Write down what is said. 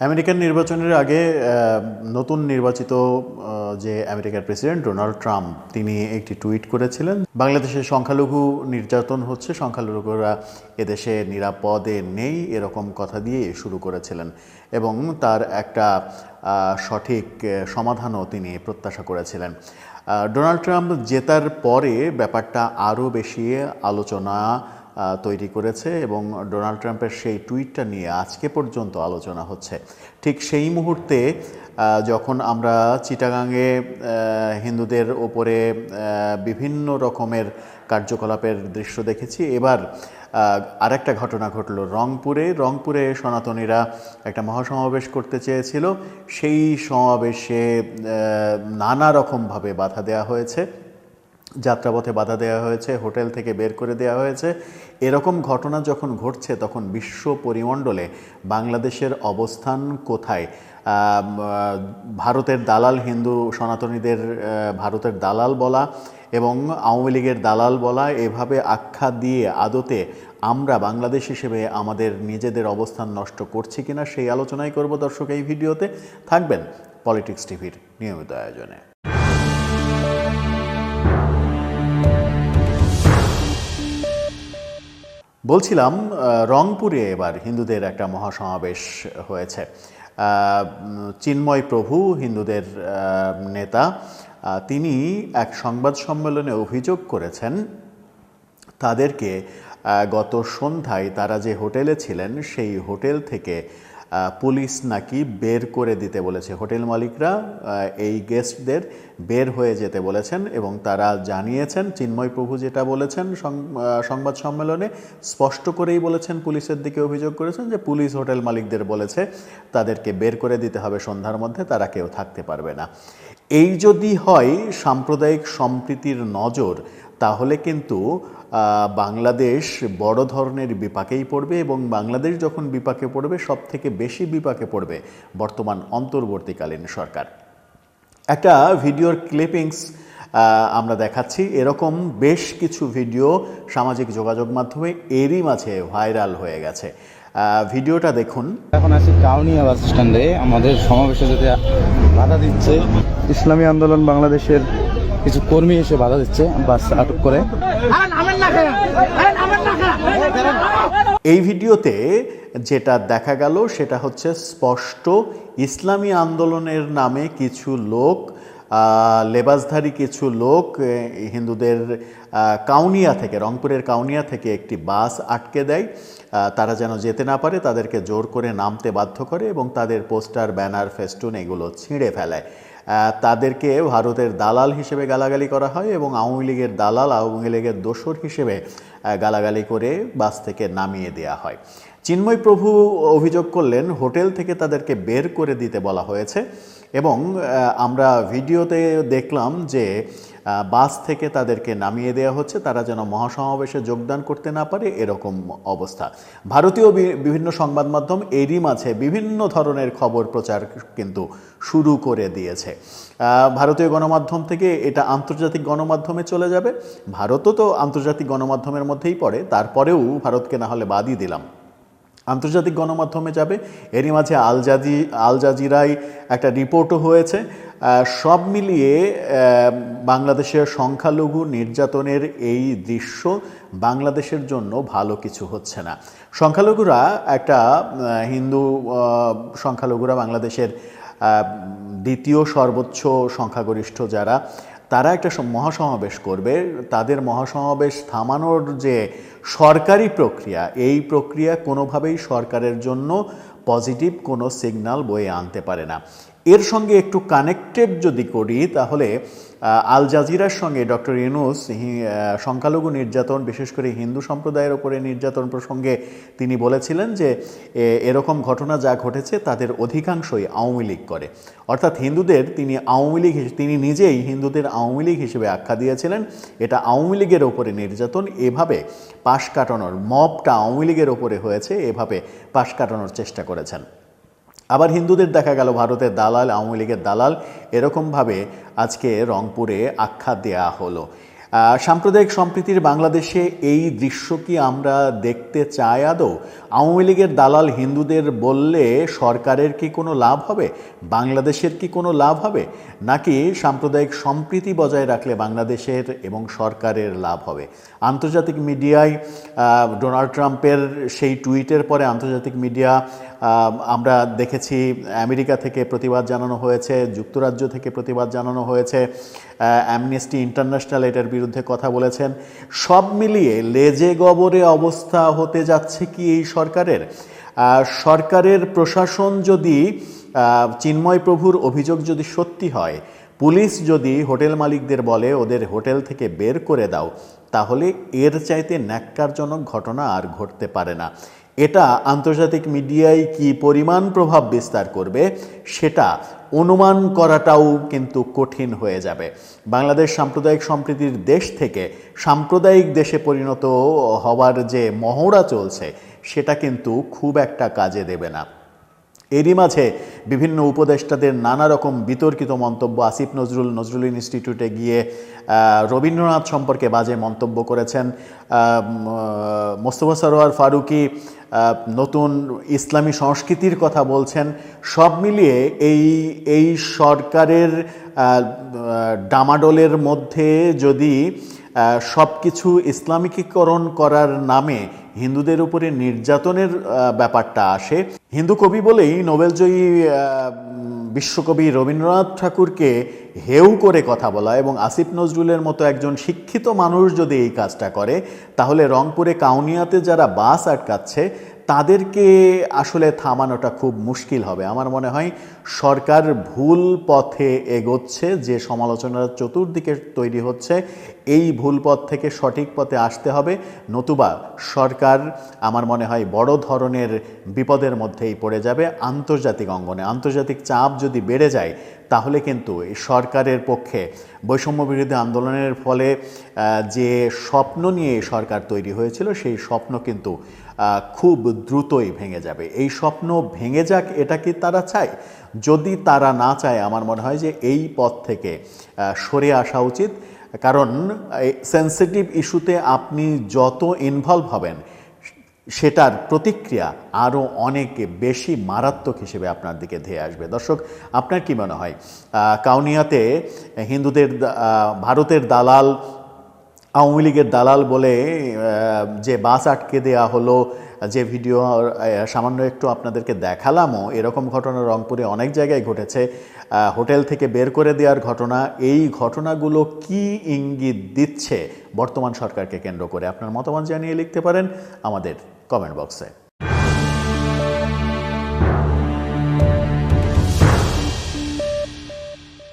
American নির্বাচনের আগে নতুন নির্বাচিত যে আমেরিকার প্রেসিডেন্ট ডোনাল্ড ট্রাম্প, তিনি একটি টুইট করেছিলেন, বাংলাদেশে সংখ্যালঘু নির্যাতন হচ্ছে, সংখ্যালঘুরা এদেশে নিরাপদে নেই, এরকম কথা দিয়ে শুরু করেছিলেন। এবং তার একটা সঠিক সমাধানও তিনি প্রত্যাশা করেছিলেন। ডোনাল্ড ট্রাম্প জেতার পরে ব্যাপারটা আরও বেশি আলোচনা তৈরি করেছে এবং ডোনাল্ড ট্রাম্পের সেই টুইটটা নিয়ে আজকে পর্যন্ত আলোচনা হচ্ছে। ঠিক সেই মুহূর্তে যখন আমরা চিটাগাংয়ে আহ, হিন্দুদের ওপরে বিভিন্ন রকমের কার্যকলাপের দৃশ্য দেখেছি এবার আরেকটা ঘটনা ঘটলো রংপুরে। রংপুরে সনাতনীরা একটা মহাসমাবেশ করতে চেয়েছিল। সেই সমাবেশে নানা রকমভাবে বাধা দেওয়া হয়েছে। যাত্রাপথে বাধা দেওয়া হয়েছে, হোটেল থেকে বের করে দেওয়া হয়েছে। এরকম ঘটনা যখন ঘটছে, তখন বিশ্ব পরিমণ্ডলে বাংলাদেশের অবস্থান কোথায়? ভারতের দালাল হিন্দু সনাতনীদের ভারতের দালাল বলা এবং আওয়ামী লীগের দালাল বলা, এভাবে আখ্যা দিয়ে আদতে আমরা বাংলাদেশ হিসেবে আমাদের নিজেদের অবস্থান নষ্ট করছি কিনা, সেই আলোচনাই করব দর্শক এই ভিডিওতে। থাকবেন পলিটিক্স টিভির নিয়মিত আয়োজনে। বলছিলাম রংপুরে এবার হিন্দুদের একটা মহাসমাবেশ হয়েছে। চিন্ময় প্রভু, হিন্দুদের নেতা তিনি এক সংবাদ সম্মেলনে অভিযোগ করেছেন, তাদেরকে গত সন্ধ্যায় তারা যে হোটেলে ছিলেন, সেই হোটেল থেকে পুলিশ নাকি বের করে দিতে বলেছে। হোটেল মালিকরা এই গেস্টদের বের হয়ে যেতে বলেছেন এবং তারা জানিয়েছেন, চিন্ময় প্রভু যেটা বলেছেন সংবাদ সম্মেলনে, স্পষ্ট করেই বলেছেন, পুলিশের দিকে অভিযোগ করেছেন যে পুলিশ হোটেল মালিকদের বলেছে, তাদেরকে বের করে দিতে হবে, সন্ধ্যার মধ্যে তারা কেউ থাকতে পারবে না। এই যদি হয়, সাম্প্রদায়িক সম্প্রীতির নজর তাহলে কিন্তু বাংলাদেশ বড় ধরনের বিপাকেই পড়বে এবং বাংলাদেশ যখন বিপাকে পড়বে সব থেকে বেশি বিপাকে পড়বে বর্তমান অন্তর্বর্তীকালীন সরকার। একটা ভিডিওর ক্লিপিংস আমরা দেখাচ্ছি। এরকম বেশ কিছু ভিডিও সামাজিক যোগাযোগ মাধ্যমে এরই মাঝে ভাইরাল হয়ে গেছে। ভিডিওটা দেখুন। এখন আছি কাউনিয়া বাস স্ট্যান্ডে। আমাদের সমাবেশে যেতে বাধা দিচ্ছে, ইসলামী আন্দোলন বাংলাদেশের কিছু কর্মী এসে বাধা দিচ্ছে, বাস আটক করে। এই ভিডিওতে যেটা দেখা গেল, সেটা হচ্ছে স্পষ্ট ইসলামী আন্দোলনের নামে কিছু লোক লেবাসধারী কিছু লোক হিন্দুদের কাউনিয়া থেকে, রংপুরের কাউনিয়া থেকে একটি বাস আটকে দেয়। তারা যেন যেতে না পারে, তাদেরকে জোর করে নামতে বাধ্য করে এবং তাদের পোস্টার, ব্যানার, ফেস্টুন এগুলো ছিঁড়ে ফেলায়। তাদেরকে ভারতের দালাল হিসেবে গালাগালি করা হয় এবং আওয়ামী লীগের দালাল, আওয়ামী লীগের দোসর হিসেবে গালাগালি করে বাস থেকে নামিয়ে দেওয়া হয়। চিন্ময় প্রভু অভিযোগ করলেন, হোটেল থেকে তাদেরকে বের করে দিতে বলা হয়েছে এবং আমরা ভিডিওতে দেখলাম যে বাস থেকে তাদেরকে নামিয়ে দেওয়া হচ্ছে, তারা যেন মহাসমাবেশে যোগদান করতে না পারে, এরকম অবস্থা। ভারতীয় বিভিন্ন সংবাদ মাধ্যম এরই মাঝে বিভিন্ন ধরনের খবর প্রচার কিন্তু শুরু করে দিয়েছে। ভারতীয় গণমাধ্যম থেকে এটা আন্তর্জাতিক গণমাধ্যমে চলে যাবে। ভারতও তো আন্তর্জাতিক গণমাধ্যমের মধ্যেই পড়ে, তারপরেও ভারতকে না হলে বাদই দিলাম। আন্তর্জাতিক গণমাধ্যমে যাবে। এরই মাঝে আল জাজি, আল একটা রিপোর্টও হয়েছে। সব মিলিয়ে বাংলাদেশের সংখ্যালঘু নির্যাতনের এই দৃশ্য বাংলাদেশের জন্য ভালো কিছু হচ্ছে না। সংখ্যালঘুরা একটা হিন্দু সংখ্যালঘুরা বাংলাদেশের দ্বিতীয় সর্বোচ্চ সংখ্যাগরিষ্ঠ যারা তারা একটা মহাসমাবেশ করবে। তাদের মহাসমাবেশ থামানোর যে সরকারি প্রক্রিয়া, এই প্রক্রিয়া কোনোভাবেই সরকারের জন্য পজিটিভ কোনো সিগনাল বয়ে আনতে পারে না। এর সঙ্গে একটু কানেক্টেড যদি করি, তাহলে আল জাজিরার সঙ্গে ডক্টর ইউনুস সংখ্যালঘু নির্যাতন, বিশেষ করে হিন্দু সম্প্রদায়ের ওপরে নির্যাতন প্রসঙ্গে তিনি বলেছিলেন যে এরকম ঘটনা যা ঘটেছে তাদের অধিকাংশই আওয়ামী লীগ করে। অর্থাৎ হিন্দুদের তিনি আওয়ামী লীগ তিনি নিজেই হিন্দুদের আওয়ামী লীগ হিসেবে আখ্যা দিয়েছিলেন। এটা আওয়ামী লীগের ওপরে নির্যাতন, এভাবে পাশ কাটানোর মপটা আওয়ামী লীগের ওপরে হয়েছে, এভাবে পাশ কাটানোর চেষ্টা করেছেন। আবার হিন্দুদের দেখা গেল, ভারতের দালাল, আওয়ামী লীগের দালাল। এরকমভাবে আজকে রংপুরে আখ্যা দেয়া হলো। সাম্প্রদায়িক সম্প্রীতির বাংলাদেশে এই দৃশ্য কি আমরা দেখতে চাই আদৌ? আওয়ামী লীগের দালাল হিন্দুদের বললে সরকারের কি কোনো লাভ হবে? বাংলাদেশের কি কোনো লাভ হবে? নাকি সাম্প্রদায়িক সম্প্রীতি বজায় রাখলে বাংলাদেশের এবং সরকারের লাভ হবে? আন্তর্জাতিক মিডিয়ায় ডোনাল্ড ট্রাম্পের সেই টুইটের পরে আন্তর্জাতিক মিডিয়া আমরা দেখেছি আমেরিকা থেকে প্রতিবাদ জানানো হয়েছে, যুক্তরাজ্য থেকে প্রতিবাদ জানানো হয়েছে অ্যামনেস্টি ইন্টারন্যাশনাল এটার বিরুদ্ধে কথা বলেছেন। সব মিলিয়ে লেজে গবরে অবস্থা হতে যাচ্ছে কি এই সরকারের? সরকারের প্রশাসন যদি চিন্ময় প্রভুর অভিযোগ যদি সত্যি হয়, পুলিশ যদি হোটেল মালিকদের বলে, ওদের হোটেল থেকে বের করে দাও, তাহলে এর চাইতে ন্যাক্কারজনক ঘটনা আর ঘটতে পারে না। এটা আন্তর্জাতিক মিডিয়ায় কি পরিমাণ প্রভাব বিস্তার করবে, সেটা অনুমান করাটাও কিন্তু কঠিন হয়ে যাবে। বাংলাদেশ সাম্প্রদায়িক সম্প্রীতির দেশ থেকে সাম্প্রদায়িক দেশে পরিণত হওয়ার যে মহড়া চলছে, সেটা কিন্তু খুব একটা কাজে দেবে না। এরই মাঝে বিভিন্ন উপদেষ্টাদের নানা রকম বিতর্কিত মন্তব্য আসিফ নজরুল নজরুল ইনস্টিটিউটে গিয়ে রবীন্দ্রনাথ সম্পর্কে বাজে মন্তব্য করেছেন। মোস্তফা সরোয়ার ফারুকি নতুন ইসলামী সংস্কৃতির কথা বলছেন। সব মিলিয়ে এই এই সরকারের ডামাডোলের মধ্যে যদি সব কিছু ইসলামিকীকরণ করার নামে হিন্দুদের উপরে নির্যাতনের ব্যাপারটা আসে হিন্দু কবি বলেই নোবেলজয়ী বিশ্বকবি রবীন্দ্রনাথ ঠাকুরকে হেউ করে কথা বলা এবং আসিফ নজরুলের মতো একজন শিক্ষিত মানুষ যদি এই কাজটা করে, তাহলে রংপুরে কাউনিয়াতে যারা বাস আটকাচ্ছে তাদেরকে আসলে থামানোটা খুব মুশকিল হবে। আমার মনে হয় সরকার ভুল পথে এগোচ্ছে, যে সমালোচনার চতুর্দিকে তৈরি হচ্ছে, এই ভুল পথ থেকে সঠিক পথে আসতে হবে। নতুবা সরকার আমার মনে হয় বড় ধরনের বিপদের মধ্যেই পড়ে যাবে আন্তর্জাতিক অঙ্গনে। আন্তর্জাতিক চাপ যদি বেড়ে যায়, তাহলে কিন্তু সরকারের পক্ষে বৈষম্য বিরোধী আন্দোলনের ফলে যে স্বপ্ন নিয়ে সরকার তৈরি হয়েছিল, সেই স্বপ্ন কিন্তু খুব দ্রুতই ভেঙে যাবে। এই স্বপ্ন ভেঙে যাক, এটা কি তারা চায়? যদি তারা না চায়, আমার মনে হয় যে এই পথ থেকে সরে আসা উচিত। কারণ সেন্সিটিভ ইস্যুতে আপনি যত ইনভলভ হবেন, সেটার প্রতিক্রিয়া আরও অনেক বেশি মারাত্মক হিসেবে আপনার দিকে ধেয়ে আসবে। দর্শক, আপনার কি মনে হয়? কাউনিয়াতে হিন্দুদের ভারতের দালাল আওয়ামী লীগের দালাল বলে যে বাস আটকে দেয়া হলো, যে ভিডিও সামান্য একটু আপনাদেরকে দেখালামও, এরকম ঘটনা রংপুরে অনেক জায়গায় ঘটেছে। হোটেল থেকে বের করে দেওয়ার ঘটনা, এই ঘটনাগুলো কি ইঙ্গিত দিচ্ছে বর্তমান সরকারকে কেন্দ্র করে? আপনার মতামত জানিয়ে লিখতে পারেন আমাদের কমেন্ট বক্সে